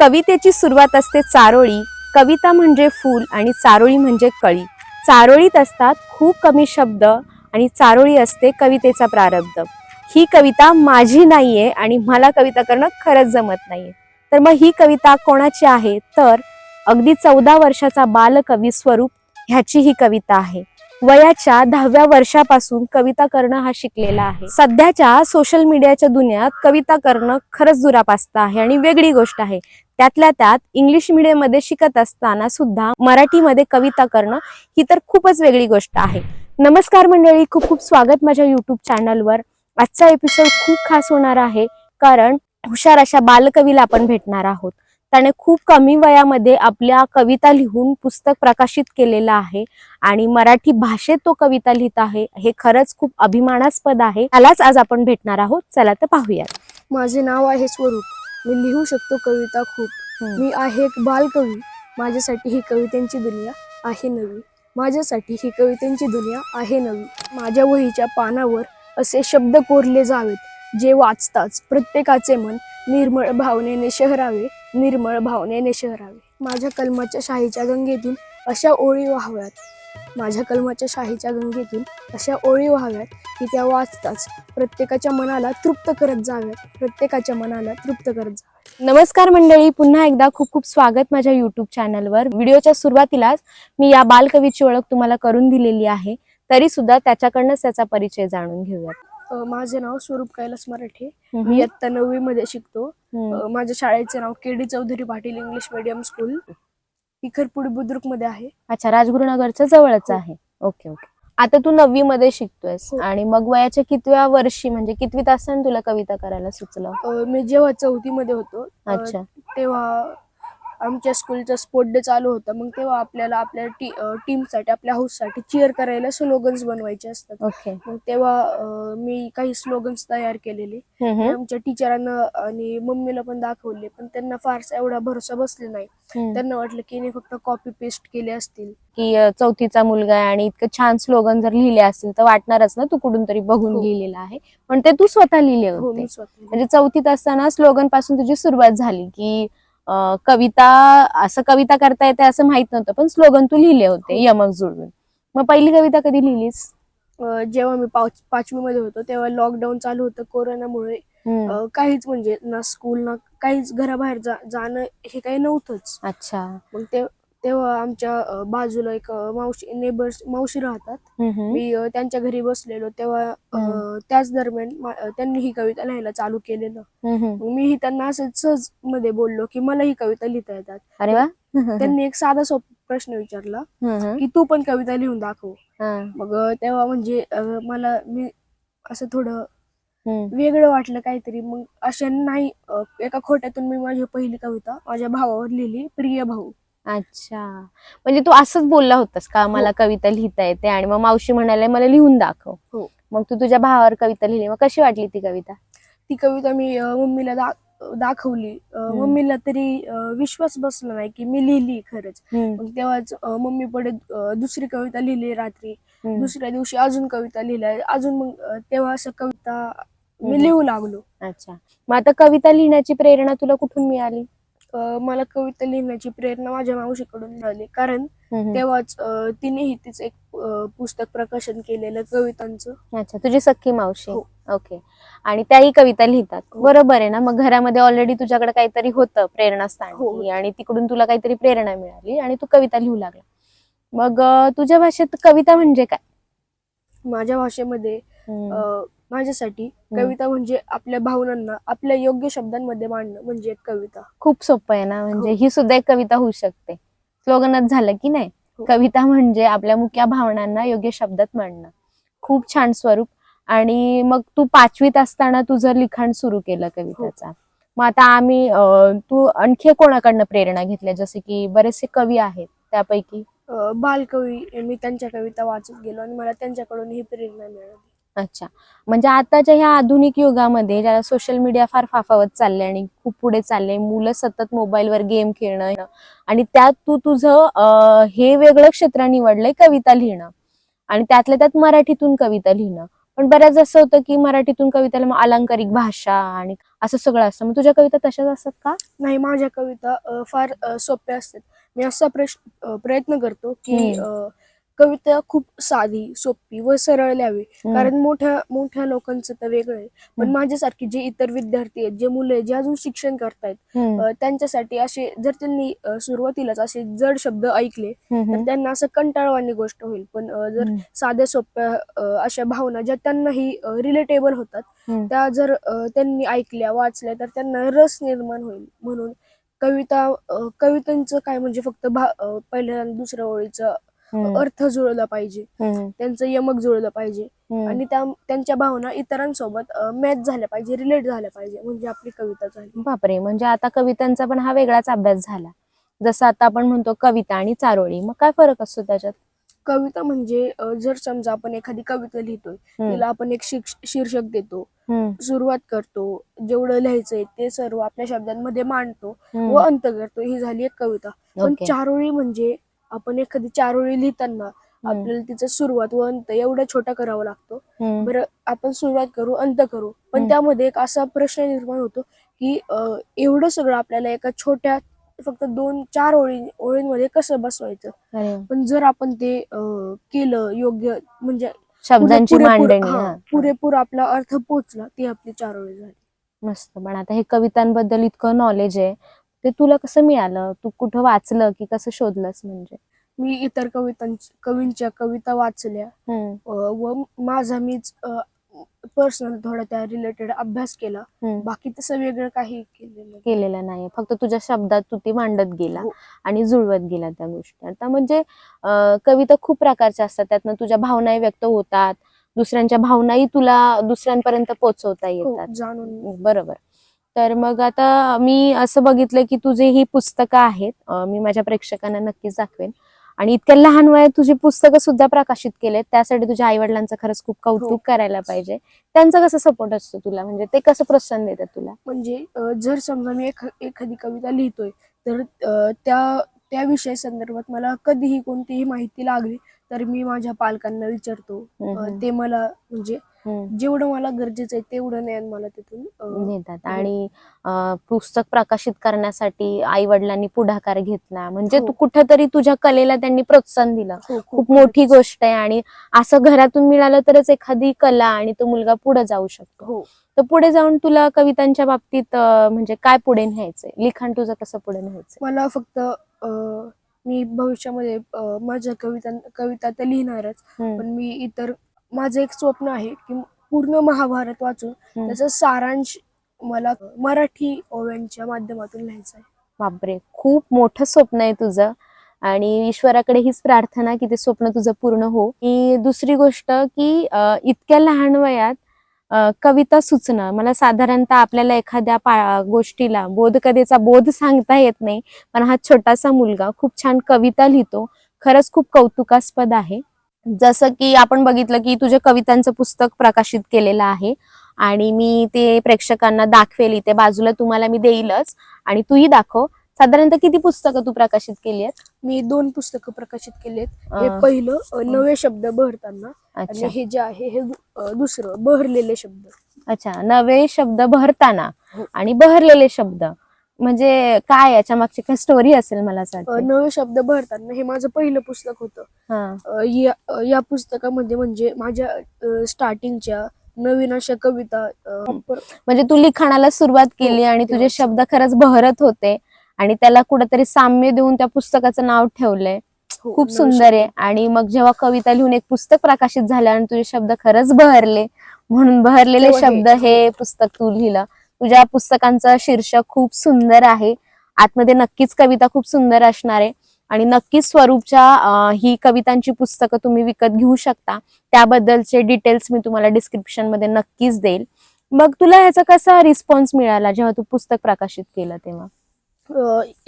कवितेची सुरुवात असते चारोळी. कविता म्हणजे फूल आणि चारोळी म्हणजे कळी. चारोळीत असतात खूप कमी शब्द आणि चारोळी असते कवितेचा प्रारब्ध. ही कविता माझी नाहीये आणि मला कविता करणं खरंच जमत नाहीये. तर मग ही कविता कोणाची आहे? तर अगदी चौदा वर्षाचा बालकवी स्वरूप ह्याची ही कविता आहे. वयाच्या दहाव्या वर्षापासून कविता करणं हा शिकलेला आहे. सध्याच्या सोशल मीडियाच्या दुनियात कविता करणं खरंच दुरापास्त आहे आणि वेगळी गोष्ट आहे. त्यातल्या त्यात इंग्लिश मीडियममध्ये शिकत असताना सुद्धा मराठीमध्ये कविता करणं ही तर खूपच वेगळी गोष्ट आहे. नमस्कार मंडळी खूप खूप स्वागत माझ्या युट्यूब चॅनलवर आजचा एपिसोड खूप खास होणार आहे कारण हुशार अशा बालकवीला आपण भेटणार आहोत. त्याने खूप कमी वयामध्ये आपल्या कविता लिहून पुस्तक प्रकाशित केलेलं आहे. आणि मराठी भाषेत तो कविता लिहित आहे. हे खरंच खूप अभिमानास्पद आहे. त्यालाच आज आपण भेटणार आहोत. चला तर पाहूयात. माझे नाव आहे स्वरूप. मी लिहू शकतो कविता खूप. मी आहे एक बालकवी. माझ्यासाठी ही कवितेंची दुनिया आहे नवी. माझ्यासाठी ही कवितेंची दुनिया आहे नवी. माझ्या वहीच्या पानावर असे शब्द कोरले जावेत. जे वाचताच प्रत्येकाचे मन निर्मळ भावनेने शहरावे. निर्मळ भावनेने शहरावे. माझ्या कलमाच्या शाहीच्या गंगेतून अशा ओळी व्हाव्यात. माझ्या कलमाच्या शाहीच्या गंगेतून अशा ओळी व्हाव्यात की त्या वाचताच प्रत्येकाच्या मनाला तृप्त करत जाव्यात. प्रत्येकाच्या मनाला तृप्त करत जाव्यात. नमस्कार मंडळी पुन्हा एकदा खूप खूप स्वागत माझ्या युट्यूब चॅनलवर व्हिडिओच्या सुरुवातीलाच मी या बालकवीची ओळख तुम्हाला करून दिलेली आहे. तरी सुद्धा त्याच्याकडनंच त्याचा परिचय जाणून घेऊयात. माझे नाव स्वरूप कैलास मराठे. मी इयत्ता नववी मध्ये शिकतो माझ्या शाळेचे नाव K D Chaudhari Patil English medium school. Ikharpudi बुद्रुकमध्ये आहे. अच्छा राजगुरुनगरच्या जवळच हो. आहे. Okay okay. आता तू नववी मध्ये शिकतोयस हो. आणि मग वयाच्या कितव्या वर्षी म्हणजे कितवीत असताना तुला कविता करायला सुचलं? मी जेव्हा चौथी मध्ये होतो अच्छा. तेव्हा आमच्या स्कूलचा स्पोर्ट डे चालू होता. मग तेव्हा आपल्याला आपल्या टी टीमसाठी आपल्या हाऊससाठी चिअर करायला स्लोगन्स बनवायचे असतात. ओके मग तेव्हा मी काही स्लोगन्स तयार केलेले. आमच्या टीचरांना आणि मम्मीला पण दाखवले पण त्यांना फारसा एवढा भरोसा बसले नाही. त्यांना वाटलं की हिने फक्त कॉपी पेस्ट केले असतील. की चौथीचा मुलगा आहे आणि इतकं छान स्लोगन जर लिहिले असतील तर वाटणारच ना तू कुठून तरी बघून हो. लिहिलेलं आहे. पण ते तू स्वतः लिहिले हो होते. मी म्हणजे चौथीत असताना स्लोगनपासून तुझी सुरुवात झाली की कविता असं कविता करता येते असं माहीत नव्हतं पण स्लोगन तू लिहिले होते हो. यमक जुळवून. मग पहिली कविता कधी लिहिलीस? जेव्हा मी पाच पाचवी मध्ये होतो तेव्हा लॉकडाऊन चालू होतं कोरोनामुळे. काहीच म्हणजे ना स्कूल ना काहीच घराबाहेर जाणं हे काही नव्हतंच. अच्छा. मग ते तेव्हा आमच्या बाजूला एक मावशी नेबर्स मावशी राहतात. मी त्यांच्या घरी बसलेलो तेव्हा. त्याच दरम्यान त्यांनी ही कविता लिहायला चालू केलेलं मीही त्यांना असं सहजमध्ये बोललो की मला ही कविता लिहिता येतात अरे वा त्यांनी एक साधा सोपा प्रश्न विचारला. की तू पण कविता लिहून दाखव. मग तेव्हा म्हणजे मला मी असं थोडं. वेगळं वाटलं काहीतरी मग अशा नाही एका खोट्यातून मी माझी पहिली कविता माझ्या भावावर लिहिली प्रिय भाऊ अच्छा. म्हणजे तू असंच बोलला होतास का? मला कविता लिहिता येते आणि मग मावशी म्हणाले मला लिहून दाखव. हो. मग तू तुझ्या भावावर कविता लिहिली. मग कशी वाटली ती कविता? ती कविता मी अ, मम्मीला दा दाखवली. अ, हम्म. मम्मीला तरी अ, विश्वास बसला नाही की मी लिहिली खरंच. हम्म, मग तेव्हाच अ, मम्मी पुढे अ, दुसरी कविता लिहिली रात्री. हम्म. दुसऱ्या दिवशी अजून कविता लिहिल्या. अजून मग अ, तेव्हा असं कविता मी. लिहू लागलो. अच्छा. मग आता कविता लिहिण्याची प्रेरणा तुला कुठून मिळाली? मला कविता लिहिण्याची प्रेरणा माझ्या मावशीकडून मिळाली. कारण. तेव्हाच तिनेही तिचं एक पुस्तक प्रकाशन केलेलं कवितांचं. अच्छा तुझी सख्खी मावशी. हो. ओके. आणि त्याही कविता लिहितात. हो. बरोबर आहे ना? मग घरामध्ये ऑलरेडी तुझ्याकडे काहीतरी होतं प्रेरणास्थान. हो. आणि तिकडून तुला काहीतरी प्रेरणा मिळाली आणि तू कविता लिहू लागला. मग तुझ्या भाषेत कविता म्हणजे काय? माझ्या भाषेमध्ये माझ्यासाठी कविता म्हणजे आपल्या भावनांना आपल्या योग्य शब्दांमध्ये मांडणं म्हणजे एक कविता. खूप सोपं आहे ना म्हणजे हो. ही सुद्धा एक कविता होऊ शकते. स्लोगनच झालं की नाही? हो. कविता म्हणजे आपल्या मुख्य भावनांना योग्य शब्दात मांडणं. खूप छान स्वरूप. आणि मग तू पाचवीत असताना तुझं लिखाण सुरू केलं कवितेचा. मग आता आम्ही तू आणखी कोणाकडनं प्रेरणा घेतल्या? जसे की बरेचसे कवी आहेत त्यापैकी. बालकवी मी त्यांच्या कविता वाचत गेलो आणि मला त्यांच्याकडून ही प्रेरणा मिळाली. अच्छा. म्हणजे आताच्या ह्या आधुनिक युगामध्ये ज्याला सोशल मीडिया फार फाफावत चालले आणि खूप पुढे चालले मुलं सतत मोबाईलवर गेम खेळणं आणि त्यात तू तुझं हे वेगळं क्षेत्र निवडलंय कविता लिहिणं आणि त्यातल्या त्यात मराठीतून कविता लिहिणं. पण बऱ्याच असं होतं की मराठीतून कवितेला मग अलंकारिक भाषा आणि असं सगळं असतं. मग तुझ्या कविता तशाच असतात का? नाही माझ्या कविता फार सोप्या असतात. मी असा प्रश्न प्रयत्न करतो की कविता खूप साधी सोपी व सरळ लिहावी कारण मोठ्या मोठ्या लोकांचं तर वेगळं आहे. पण. माझ्यासारखे जे इतर विद्यार्थी आहेत जे मुलं आहेत जे अजून शिक्षण करतायत त्यांच्यासाठी असे जर त्यांनी सुरुवातीलाच असे जड शब्द ऐकले तर त्यांना असं कंटाळवाणी गोष्ट होईल. पण जर साध्या सोप्या अशा भावना ज्या त्यांनाही रिलेटेबल होतात. त्या जर त्यांनी ऐकल्या वाचल्या तर त्यांना रस निर्माण होईल. म्हणून कविता कवितांचं काय म्हणजे फक्त पहिल्या दुसऱ्या ओळीचा अर्थ जुळला पाहिजे. त्यांचं यमक जुळलं पाहिजे. आणि त्या त्यांच्या भावना इतरांसोबत मॅच झाल्या पाहिजे रिलेट झाल्या पाहिजे म्हणजे आपली कविता झाली. बापरे म्हणजे आता कवितांचा पण हा वेगळाच अभ्यास झाला. जसं आता आपण म्हणतो कविता आणि चारोळी मग काय फरक असतो त्याच्यात? कविता म्हणजे जर समजा आपण एखादी कविता लिहितोय तिला आपण एक शीर्षक देतो सुरुवात करतो जेवढं लिहायचंय ते सर्व आपल्या शब्दांमध्ये मांडतो. व अंत करतो. ही झाली एक कविता. पण. चारोळी म्हणजे आपण एखादी चारोळी लिहिताना हम्म, आपल्याला तिचं सुरुवात व अंत एवढा छोटा करावा लागतो. बरं आपण सुरुवात करू अंत करू. पण. त्यामध्ये एक असा प्रश्न निर्माण होतो की एवढं सगळं आपल्याला एका छोट्या फक्त दोन चार ओळी ओळींमध्ये कसं बसवायचं. पण जर आपण ते केलं योग्य म्हणजे शब्दांची मांडणी. पुरेपूर आपला अर्थ पोचला ती आपली चारोळी झाली. मस्त. पण आता हे कवितांबद्दल इतकं नॉलेज आहे. ते तुला कसं मिळालं? तू कुठं वाचलं की कसं शोधलंस म्हणजे? मी इतर कवितां कवींच्या कविता वाचल्या. हम्म, अं, व माझा मीच पर्सनल थोडा त्या रिलेटेड अभ्यास केला. हम्म. बाकी तसं वेगळं काही केलेलं नाही. केलेलं नाही. फक्त तुझ्या शब्दात तू ती मांडत गेला हो. आणि जुळवत गेला त्या गोष्टी. आता म्हणजे अं, कविता खूप प्रकारच्या असतात. त्यातनं तुझ्या भावनाही व्यक्त होतात. दुसऱ्यांच्या भावनाही तुला दुसऱ्यांपर्यंत पोहोचवता हो, येतात. जाणून बरोबर. तर मग आता मी असं बघितलं की तुझे ही पुस्तकं आहेत. मी माझ्या प्रेक्षकांना नक्कीच दाखवेन. आणि इतक्या लहान वयात तुझी पुस्तकं सुद्धा प्रकाशित केलेत. त्यासाठी तुझ्या आई वडिलांचं खरंच खूप. कौतुक करायला पाहिजे. त्यांचा कसं सपोर्ट असतो तुला? म्हणजे ते कसं प्रोत्साहन देतात तुला? म्हणजे जर समजा मी एख- एखादी कविता लिहितोय तर त्या त्या विषय संदर्भात मला कधीही कोणतीही माहिती लागली तर मी माझ्या पालकांना विचारतो. ते मला म्हणजे. जेवढं मला गरजेचं आहे तेवढं ज्ञान मला तिथून अं, घेतात हो. आणि पुस्तक प्रकाशित करण्यासाठी आई वडिलांनी पुढाकार घेतला. म्हणजे हो. तू कुठंतरी तुझ्या कलेला त्यांनी प्रोत्साहन दिलं. हो, खूप मोठी गोष्ट आहे आणि असं घरातून मिळालं तरच एखादी कला आणि तो मुलगा पुढे जाऊ शकतो. हो. तर पुढे जाऊन तुला कवितांच्या बाबतीत म्हणजे काय पुढे न्यायचंय? लिखाण तुझं कसं पुढे न्यायचंय? मला फक्त मी भविष्यामध्ये माझ्या कविता कविता तर लिहिणारच. पण मी इतर माझं एक स्वप्न आहे की पूर्ण महाभारत वाचून. त्याचा सारांश मला मराठी ओव्यांच्या माध्यमातून लिहायचा आहे. बापरे खूप मोठं स्वप्न आहे तुझं. आणि ईश्वराकडे हीच प्रार्थना की ते स्वप्न तुझं पूर्ण हो. आणि दुसरी गोष्ट की इतक्या लहान वयात कविता सुचणं. मला साधारणतः आपल्याला एखाद्या गोष्टीला बोधकथेचा बोध सांगता येत नाही. पण हा छोटासा मुलगा खूप छान कविता लिहितो. खरंच खूप कौतुकास्पद आहे. जसं की आपण बघितलं की तुझ्या कवितांचं पुस्तक प्रकाशित केलेलं आहे आणि मी ते प्रेक्षकांना दाखवेल इथे बाजूला तुम्हाला मी देईलच आणि तूही दाखव. साधारणतः किती पुस्तकं तू प्रकाशित केली आहेत? मी दोन पुस्तकं प्रकाशित केलेत हे अं, पहिलं अं, नवे शब्द बहरताना अच्छा. हे जे आहे हे दु- अं, दुसरं बहरलेले शब्द. अच्छा नवे शब्द भरताना हो. आणि बहरलेले शब्द. म्हणजे काय याच्या मागची काय स्टोरी असेल मला असं अं, वाटतं नवे शब्द भरताना हे माझं पहिलं पुस्तक होतं. हा. अं, या अं, या पुस्तकामध्ये म्हणजे माझ्या स्टार्टिंगच्या नवीन अशा कविता अं, म्हणजे तू लिखाणाला सुरुवात केली हो, आणि तुझे तेव्हाच. शब्द खरंच बहरत होते आणि त्याला कुठेतरी साम्य देऊन त्या पुस्तकाचं नाव ठेवलंय. हो, खूप नवे सुंदर शब्द. आहे आणि मग जेव्हा कविता लिहून एक पुस्तक प्रकाशित झालं आणि तुझे शब्द खरंच बहरले म्हणून बहरलेले तेव्हा हे- शब्द हे. पुस्तक तू लिहिलं. तुझ्या पुस्तकांचं शीर्षक खूप सुंदर आहे. आतमध्ये नक्कीच कविता खूप सुंदर असणार आहे. आणि नक्कीच स्वरूपच्या ही कवितांची पुस्तकं तुम्ही विकत घेऊ शकता. त्याबद्दलचे डिटेल्स मी तुम्हाला डिस्क्रिप्शनमध्ये नक्कीच देईल. मग तुला ह्याचा कसा रिस्पॉन्स मिळाला जेव्हा तू पुस्तक प्रकाशित केलं तेव्हा?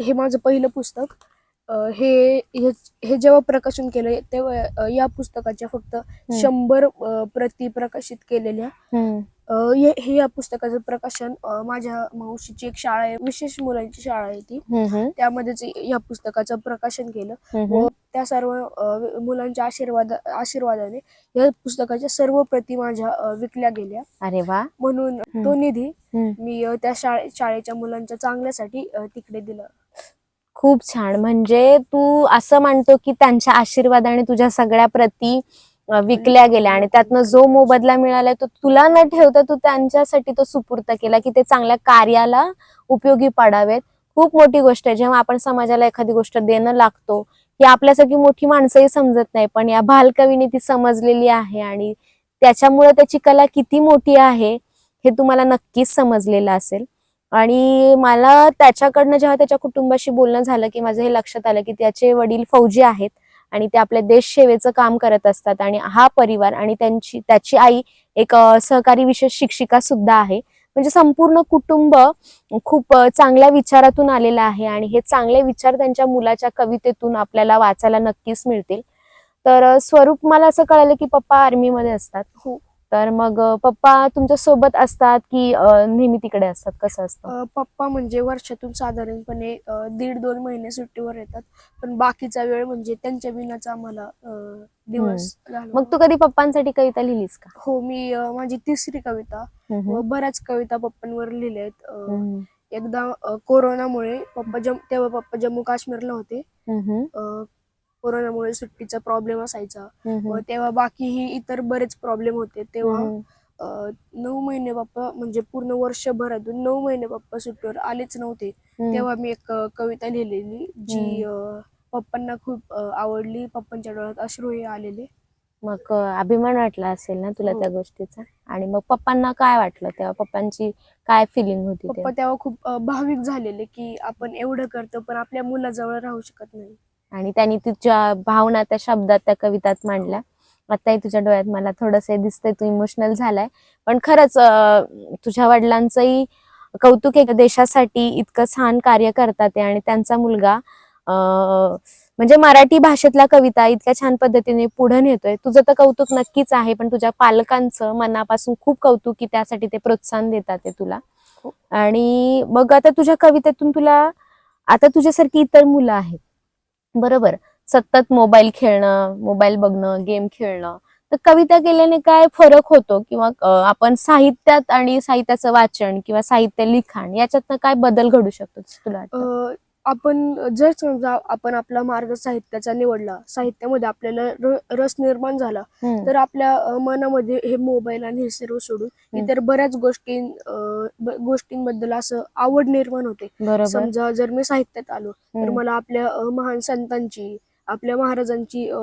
हे माझं पहिलं पुस्तक. हे हे जेव्हा प्रकाशन केलं तेव्हा या पुस्तकाच्या फक्त शंभर प्रती प्रकाशित केलेल्या. हे या पुस्तकाचं प्रकाशन माझ्या मावशीची एक शाळा आहे विशेष मुलांची शाळा आहे ती. त्यामध्येच या पुस्तकाचं प्रकाशन केलं. व त्या सर्व मुलांच्या आशीर्वाद आशीर्वादाने या पुस्तकाच्या सर्व प्रती माझ्या विकल्या गेल्या. अरे वा. म्हणून तो निधी. मी त्या शाळे शाळेच्या मुलांच्या चांगल्यासाठी तिकडे दिला. खूप छान. म्हणजे तू असं मानतो की त्यांच्या आशीर्वादाने तुझ्या सगळ्या प्रती विकल्या गेल्या आणि त्यातनं जो मोबदला मिळाला तो तुला न ठेवता तू त्यांच्यासाठी तो सुपूर्त केला की ते चांगल्या कार्याला उपयोगी पडावेत. खूप मोठी गोष्ट आहे. जेव्हा आपण समाजाला एखादी गोष्ट देणं लागतो की आपल्यासारखी मोठी माणसंही समजत नाही. पण या बालकवीने ती समजलेली आहे आणि त्याच्यामुळे त्याची कला किती मोठी आहे हे तुम्हाला नक्कीच समजलेलं असेल. आणि मला त्याच्याकडनं जेव्हा त्याच्या कुटुंबाशी बोलणं झालं की माझं हे लक्षात आलं की त्याचे वडील फौजी आहेत आणि ते आपल्या देश सेवेचं काम करत असतात आणि हा परिवार आणि त्यांची त्याची आई एक सहकारी विशेष शिक्षिका सुद्धा आहे. म्हणजे संपूर्ण कुटुंब खूप चांगल्या विचारातून आलेलं आहे आणि हे चांगले विचार त्यांच्या मुलाच्या कवितेतून आपल्याला वाचायला नक्कीच मिळतील. तर स्वरूप मला असं कळालं की पप्पा आर्मीमध्ये असतात. हो. तर मग पप्पा तुमच्यासोबत असतात की नेहमी तिकडे असतात? कसं असतं? पप्पा म्हणजे वर्षातून साधारणपणे दीड दोन महिने सुट्टीवर येतात. पण बाकीचा वेळ म्हणजे त्यांच्या विनाचा आम्हाला दिवस. मग तू कधी पप्पांसाठी कविता लिहिलीस का? हो मी माझी तिसरी कविता. व बऱ्याच कविता पप्पांवर लिहिल्या आहेत अ, हम्म. एकदा कोरोनामुळे पप्पा जम तेव्हा पप्पा जम्मू काश्मीरला होते. कोरोनामुळे सुट्टीचा प्रॉब्लेम असायचा. व तेव्हा बाकीही इतर बरेच प्रॉब्लेम होते तेव्हा. अ, नऊ महिने पप्पा म्हणजे पूर्ण वर्षभरातून नऊ महिने पप्पा सुट्टीवर आलेच नव्हते. तेव्हा मी एक अ, कविता लिहिलेली जी अ, पप्पांना खूप अ, आवडली पप्पांच्या डोळ्यात अश्रूही आलेले मग अ, अभिमान वाटला असेल ना तुला हो. त्या गोष्टीचा आणि मग पप्पांना काय वाटलं तेव्हा पप्पांची काय फिलिंग होती पप्पा तेव्हा? तेव्हा खूप अ, भाविक झालेले की आपण एवढं करतो पण आपल्या मुलाजवळ राहू शकत नाही आणि त्यांनी तुझ्या भावना त्या शब्दात त्या कवितात मांडल्या. आताही तुझ्या डोळ्यात मला थोडस दिसतंय तू इमोशनल झालाय. पण खरंच तुझ्या वडिलांचंही कौतुक आहे देशासाठी इतकं छान कार्य करतात ते आणि त्यांचा मुलगा म्हणजे मराठी भाषेतल्या कविता इतक्या छान पद्धतीने पुढे नेतोय. तुझं तर कौतुक नक्कीच आहे पण तुझ्या पालकांचं मनापासून खूप कौतुक की त्यासाठी ते प्रोत्साहन देतात ते तुला. हो. आणि मग आता तुझ्या कवितेतून तुला आता तुझ्यासारखी इतर मुलं आहेत. बरोबर. सतत मोबाईल खेळणं मोबाईल बघणं गेम खेळणं. तर कविता केल्याने काय फरक होतो? किंवा आपण साहित्यात आणि साहित्याचं वाचन किंवा साहित्य लिखाण याच्यातनं काय बदल घडू शकतो तुला आपण जर समजा आपण आपला मार्ग साहित्याचा निवडला साहित्यामध्ये आपल्याला र- रस निर्माण झाला तर आपल्या अ, मनामध्ये हे मोबाईल आणि हे सर्व सोडून. इतर बऱ्याच गोष्टी अ, ब- गोष्टींबद्दल असं आवड निर्माण होते. बरोबर. समजा जर मी साहित्यात आलो तर हम्म, मला आपल्या अ, महान संतांची आपल्या महाराजांची अ,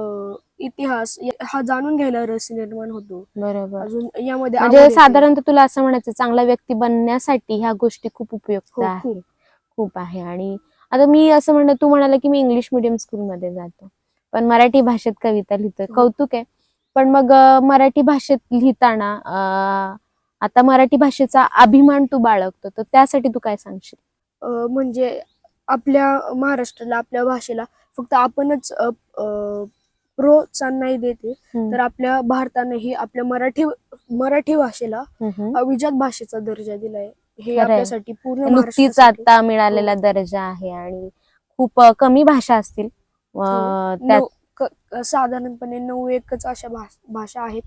इतिहास या- हा जाणून घ्यायला रस निर्माण होतो. बरोबर. अजून यामध्ये आवड म्हणजे येते. साधारणतः तुला असं म्हणायचं चांगला व्यक्ती बनण्यासाठी ह्या गोष्टी खूप उपयुक्त आहे. खूप आहे. आणि आता मी असं म्हणलं तू म्हणाला की मी इंग्लिश मिडियम स्कूलमध्ये जातो. पण मराठी भाषेत कविता लिहितोय. हो. कौतुक आहे. पण मग मराठी भाषेत लिहिताना आता मराठी भाषेचा अभिमान तू बाळगतो. तर त्यासाठी तू काय सांगशील? म्हणजे आपल्या महाराष्ट्राला आपल्या भाषेला फक्त आपणच प्रोत्साहन नाही देते. तर आपल्या भारतानेही आपल्या मराठी मराठी भाषेला. अभिजात भाषेचा दर्जा दिलाय. हे. आपल्यासाठी पूर्ण नुकतीच आता मिळालेला दर्जा आहे आणि खूप कमी भाषा असतील हो. त्यात साधारणपणे नऊ एकच अशा भाष- आहेत.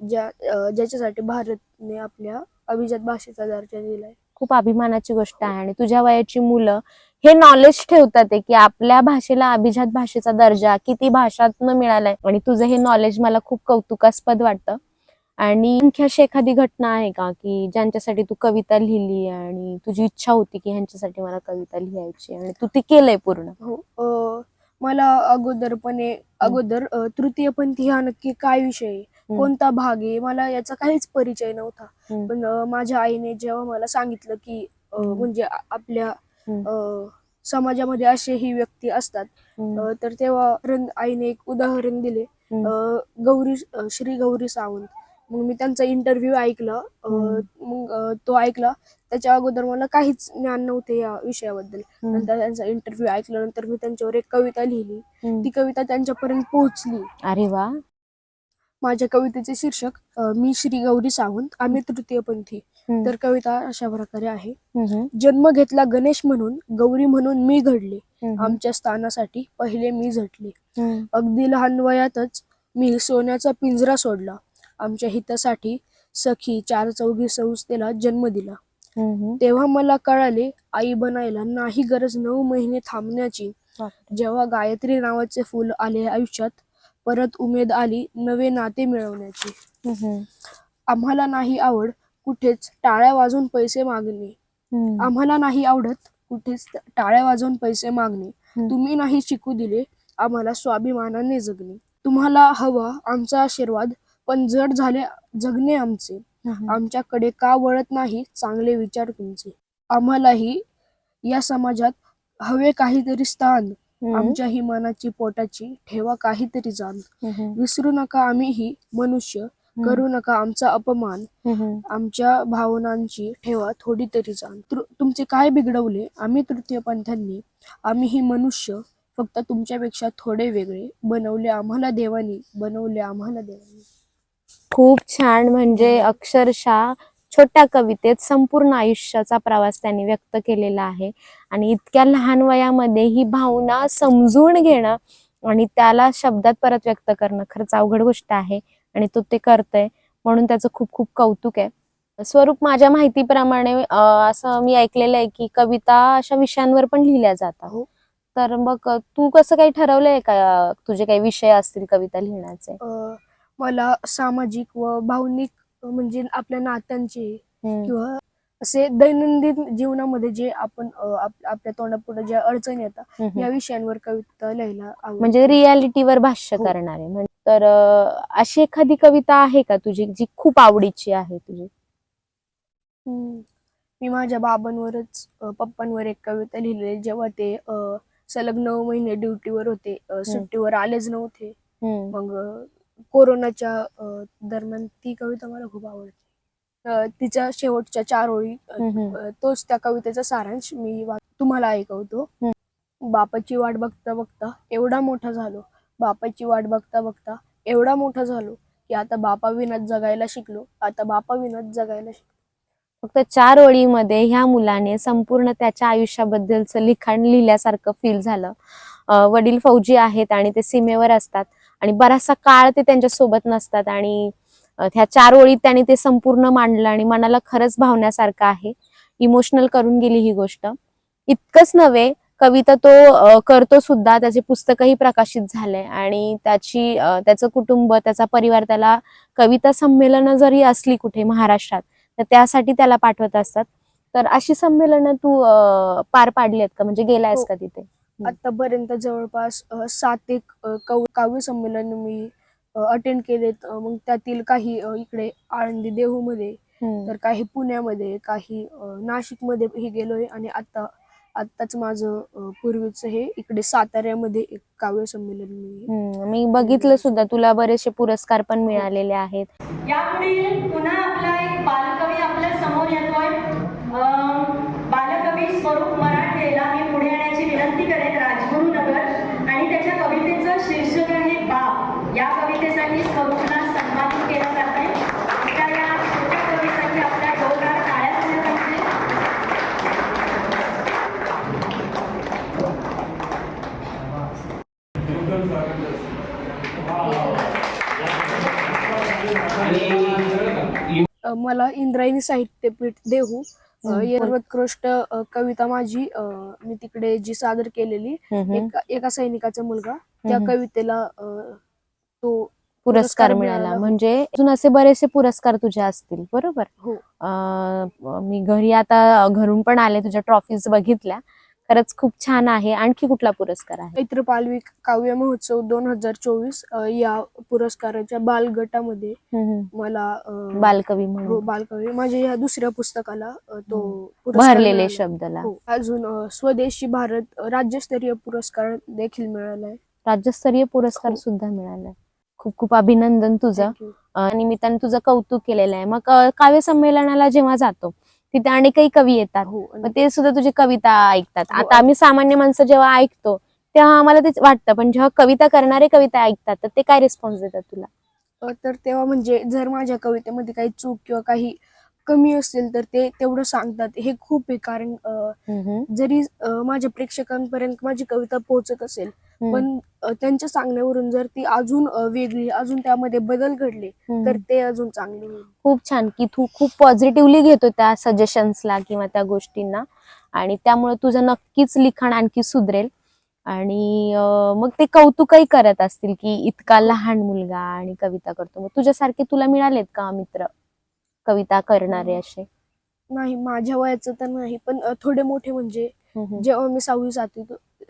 ज्या ज्याच्यासाठी भारतने आपल्या अभिजात भाषेचा दर्जा दिलाय खूप अभिमानाची गोष्ट आहे आणि तुझ्या वयाची मुलं हे नॉलेज ठेवतात की आपल्या भाषेला अभिजात भाषेचा दर्जा किती भाषातनं मिळालाय आणि तुझं हे नॉलेज मला खूप कौतुकास्पद वाटतं आणि आणखी अशी एखादी घटना आहे का की ज्यांच्यासाठी तू कविता लिहिली आणि तुझी इच्छा होती की ह्यांच्यासाठी मला कविता लिहायची आणि तू ती केलंय पूर्ण? हो मला अगोदरपणे अगोदर तृतीयपंथी हा नक्की काय विषय. कोणता भाग आहे? मला याचा काहीच परिचय नव्हता. पण माझ्या आईने जेव्हा मला सांगितलं की. म्हणजे आपल्या समाजामध्ये असेही व्यक्ती असतात. तर तेव्हा आईने एक उदाहरण दिले. गौरी श्री गौरी सावंत. मग मी त्यांचा इंटरव्ह्यू ऐकला. मग तो ऐकला त्याच्या अगोदर मला काहीच ज्ञान नव्हते या विषयाबद्दल. नंतर त्यांचा इंटरव्ह्यू ऐकल्यानंतर मी त्यांच्यावर एक कविता लिहिली. ती कविता त्यांच्यापर्यंत पोहोचली अरे वा माझ्या कवितेचे शीर्षक मी श्री गौरी सावंत आम्ही तृतीयपंथी. तर कविता अशा प्रकारे आहे. जन्म घेतला गणेश म्हणून गौरी म्हणून मी घडले. आमच्या स्थानासाठी पहिले मी झटले. अगदी लहान वयातच मी सोन्याचा पिंजरा सोडला आमच्या हितासाठी सखी चार चौघी संस्थेला जन्म दिला. तेव्हा मला कळाले आई बनायला नाही गरज नऊ महिने थांबण्याची. जेव्हा गायत्री नावाचे फुल आले आयुष्यात परत उमेद आली नवे नाते मिळवण्याची. आम्हाला नाही आवड कुठेच टाळ्या वाजवून पैसे मागणे. आम्हाला नाही आवडत कुठेच टाळ्या वाजवून पैसे मागणे. तुम्ही नाही शिकू दिले आम्हाला स्वाभिमानाने जगणे तुम्हाला हवा आमचा आशीर्वाद पण जड झाले जगणे आमचे. आमच्याकडे का वळत नाही चांगले विचार तुमचे. आम्हालाही या समाजात हवे काहीतरी स्थान. हम्म. आमच्याही मनाची पोटाची ठेवा काहीतरी जाण. विसरू नका आम्हीही मनुष्य. करू नका आमचा अपमान. आमच्या भावनांची ठेवा थोडी तरी जाण तुमचे काय बिघडवले? आम्ही तृतीय पंथांनी आम्ही ही मनुष्य. फक्त तुमच्यापेक्षा थोडे वेगळे. बनवले आम्हाला देवानी. बनवले आम्हाला देवानी. खूप छान म्हणजे अक्षरशः छोट्या कवितेत संपूर्ण आयुष्याचा प्रवास त्यांनी व्यक्त केलेला आहे. आणि इतक्या लहान वयामध्ये ही भावना समजून घेणं आणि त्याला शब्दात परत व्यक्त करणं खरंच अवघड गोष्ट आहे आणि तो ते करतोय म्हणून त्याचं खूप खूप कौतुक आहे. स्वरूप माझ्या माहितीप्रमाणे असं मी ऐकलेलं आहे की कविता अशा विषयांवर पण लिहिल्या जातात हो. तर मग तू कसं काही ठरवलंय का? तुझे काही विषय असतील कविता लिहिण्याचे? मला सामाजिक व भावनिक म्हणजे आपल्या नात्यांचे. किंवा असे दैनंदिन जीवनामध्ये जे आपण आपल्या तोंडापुढे ज्या अडचणी येतात. या विषयांवर कविता लिहायला. म्हणजे रियालिटीवर भाष्य हो. करणारे म्हणजे तर अशी एखादी कविता आहे का तुझी जी खूप आवडीची आहे तुझी. मी माझ्या बाबांवरच पप्पांवर एक कविता लिहिलेली जेव्हा ते सलग नऊ महिने ड्युटीवर होते सुट्टीवर आलेच नव्हते. मग कोरोनाच्या अ, दरम्यान ती कविता मला खूप आवडते. अ, तिच्या शेवटच्या चार ओळी अ, हम्म. अ, तोच त्या कवितेचा सारांश मी वा- तुम्हाला ऐकवतो. हम्म. बापाची वाट बघता बघता एवढा मोठा झालो. बापाची वाट बघता बघता एवढा मोठा झालो की आता बापाविनाच जगायला शिकलो. आता बापाविनाच जगायला शिकलो. फक्त चार ओळीमध्ये ह्या मुलाने संपूर्ण त्याच्या आयुष्याबद्दलचं लिखाण लिहिल्यासारखं फील झालं. अं, वडील फौजी आहेत आणि ते सीमेवर असतात. आणि बराचसा काळ ते त्यांच्यासोबत नसतात आणि ह्या चार ओळीत त्यांनी ते संपूर्ण मांडलं आणि मनाला खरंच भावण्यासारखं आहे. इमोशनल करून गेली ही गोष्ट. इतकंच नव्हे कविता तो करतो सुद्धा त्याचे पुस्तकही प्रकाशित झाले आणि त्याची त्याचं कुटुंब त्याचा परिवार त्याला कविता संमेलनं जरी असली कुठे महाराष्ट्रात तर त्यासाठी त्याला पाठवत असतात. तर अशी संमेलनं तू पार पाडली आहेत का? म्हणजे गेलायस हो. का तिथे? आतापर्यंत जवळपास अ, सात एक अ, कव काव्य संमेलन मी अटेंड केलेत. अ, मग त्यातील काही अ, इकडे आळंदी देहूमध्ये हम्म. तर काही पुण्यामध्ये काही अ, नाशिकमध्ये ही गेलोय. आणि आता आत्ताच माझं अ, पूर्वीचं हे इकडे साताऱ्यामध्ये एक काव्य संमेलन मी हम्म. मी बघितलं सुद्धा. तुला बरेचसे पुरस्कार पण मिळालेले आहेत. यापुढील पुन्हा आपला एक बालकवी आपल्यासमोर येतोय अं, बालकवी स्वरूप मराठेला मी पुढे येण्याची विनंती करेन राजगुरू नगर आणि त्याच्या कवितेचं शीर्षक आहे बाप या कवितेसाठी स्वरूपला सन्मानित केलं जात आहे त्या या छोट्या कवीसाठी आपल्या जोरदार टाळ्या झाल्या पाहिजे अ, मला इंद्रायणी साहित्यपीठ देहू. सर्वोत्कृष्ट कविता माझी मी तिकडे जी सादर केलेली. एका एका सैनिकाचा मुलगा त्या. कवितेला तो पुरस्कार मिळाला. म्हणजे अजून असे बरेचसे पुरस्कार तुझे असतील बरोबर हो मी घरी आता घरून पण आले तुझ्या ट्रॉफीज बघितल्या खरंच खूप छान आहे. आणखी कुठला पुरस्कार आहे? चैत्र पालवी काव्य महोत्सव दोन हजार चोवीस या पुरस्काराच्या बाल गटामध्ये हम्म. मला बालकवी हो म्हणून बालकवी. माझ्या या दुसऱ्या पुस्तकाला तो भरलेले. शब्दला. हो अजून स्वदेशी भारत राज्यस्तरीय पुरस्कार देखील मिळालाय. राज्यस्तरीय पुरस्कार हो. सुद्धा मिळालाय. खूप खूप अभिनंदन तुझं. निमित्ताने तुझं कौतुक केलेलं आहे. मग काव्य संमेलनाला जेव्हा जातो तिथे अनेकही कवी येतात. हो मग ते सुद्धा तुझी कविता ऐकतात. हो, आता आम्ही सामान्य माणसं जेव्हा ऐकतो तेव्हा आम्हाला ते वाटतं पण जेव्हा कविता करणारे कविता ऐकतात तर ते काय रिस्पॉन्स देतात तुला? तर तेव्हा म्हणजे जर माझ्या कवितेमध्ये काही चूक किंवा काही कमी असेल तर ते तेवढं सांगतात. हे खूप आहे कारण जरी माझ्या प्रेक्षकांपर्यंत माझी कविता पोहोचत असेल पण त्यांच्या सांगण्यावरून जर ती अजून वेगळी अजून त्यामध्ये बदल घडले. तर ते अजून चांगले होईल. खूप छान की तू खूप पॉझिटिव्हली घेतो त्या सजेशन्सला किंवा त्या गोष्टींना. आणि त्यामुळे तुझं नक्कीच लिखाण आणखी सुधरेल. आणि मग ते कौतुकही करत असतील की इतका लहान मुलगा आणि कविता करतो. मग तुझ्यासारखे तुला मिळालेत का मित्र? कविता करणारे असे? नाही माझ्या वयाचं तर नाही पण थोडे मोठे म्हणजे जेव्हा मी सहावी सातवी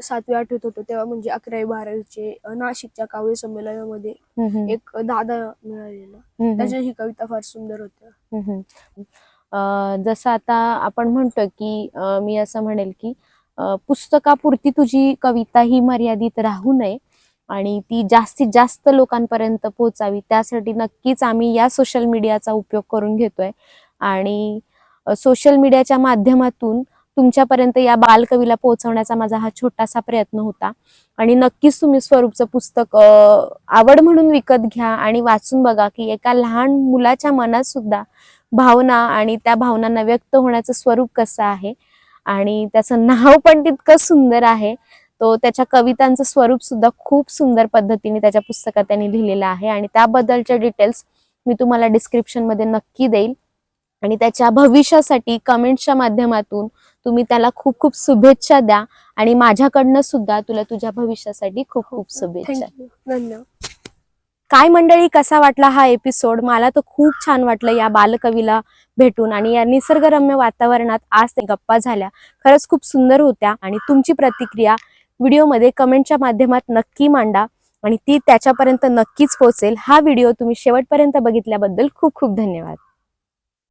सातवी आठवीत होतो तेव्हा म्हणजे अकरावी बारावीचे नाशिकच्या काव्य संमेलनामध्ये एक दादा मिळालेला. त्याच्या ही कविता फार सुंदर होत्या. जसं आता आपण म्हणतो की मी असं म्हणेल की पुस्तकापुरती तुझी कविता ही मर्यादित राहू नये आणि ती जास्तीत जास्त लोकांपर्यंत पोहोचावी. त्यासाठी नक्कीच आम्ही या सोशल मीडियाचा उपयोग करून घेतोय. आणि सोशल मीडियाच्या माध्यमातून तुमच्यापर्यंत या बालकवीला पोहोचवण्याचा माझा हा छोटासा प्रयत्न होता. आणि नक्कीच तुम्ही स्वरूपचं पुस्तक आवड म्हणून विकत घ्या आणि वाचून बघा की एका लहान मुलाच्या मनात सुद्धा भावना आणि त्या भावनांना व्यक्त होण्याचं स्वरूप कसं आहे. आणि त्याचं नाव पण तितकं सुंदर आहे. तो त्याच्या कवितांचं स्वरूप सुद्धा खूप सुंदर पद्धतीने त्याच्या पुस्तकात त्यांनी लिहिलेलं आहे. आणि त्याबद्दलच्या डिटेल्स मी तुम्हाला डिस्क्रिप्शनमध्ये नक्की देईल. आणि त्याच्या भविष्यासाठी कमेंट्सच्या माध्यमातून तुम्ही त्याला खूप खूप शुभेच्छा द्या आणि माझ्याकडनं सुद्धा तुला तुझ्या भविष्यासाठी खूप खूप शुभेच्छा. थँक्यू धन्यवाद. काय मंडळी कसा वाटला हा एपिसोड मला तर खूप छान वाटलं या बालकवीला भेटून आणि या निसर्गरम्य वातावरणात आज ते गप्पा झाल्या. खरंच खूप सुंदर होत्या आणि तुमची प्रतिक्रिया व्हिडिओमध्ये कमेंटच्या माध्यमात नक्की मांडा आणि ती त्याच्यापर्यंत नक्कीच पोहोचेल. हा व्हिडिओ तुम्ही शेवटपर्यंत बघितल्याबद्दल खूप खूप धन्यवाद.